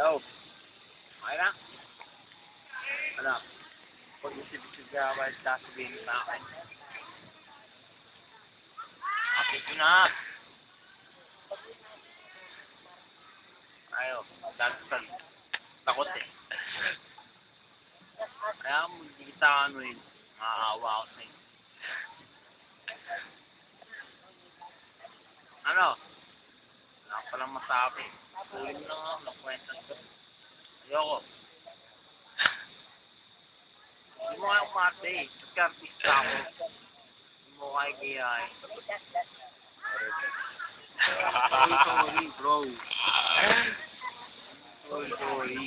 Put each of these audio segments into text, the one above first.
Yo. Okay na? Ano? Pag-isip-isip ka ba sasabihin sa akin? Kapit na. Ayo, dasal. Takot eh. Kaya mo, hindi kita ano yun. Maawa ako sa'yo. Ano? Palang masabi. Tuloy mo lang ako, nakwenta ko. Ayoko. Hindi mo kaya umarte eh. Kasi artista ako. Hindi mo kaya kaya eh. Sorry, sorry, bro. Sorry, sorry.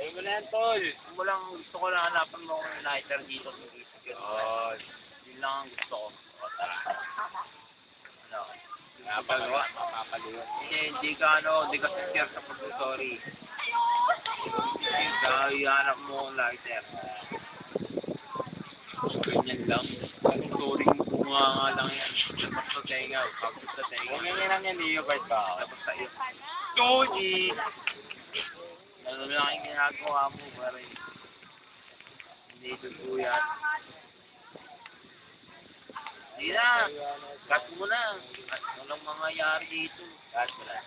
Tayo mo na yan, tol. Mo lang gusto ko lang hanapan mo akong lighter dito Oo. Yun lang ang gusto ko. Napagawa, mapapaliwan. Hindi, hindi ka ano, hindi ka sincere sa pag-sorry. Kaya ihanap mo akong lighter. Ganyan lang. Ang sorry mo nga lang yan. Labas sa tenga. Pagod sa tenga. Kung yan lang yan, iyo ba ito? Labas sa iyo. Sorry! Ano lang yung ginagawa mo, pare. Hindi totoo yan. Hindi na. Cut mo na. At walang mangyayari dito. Cut mo na.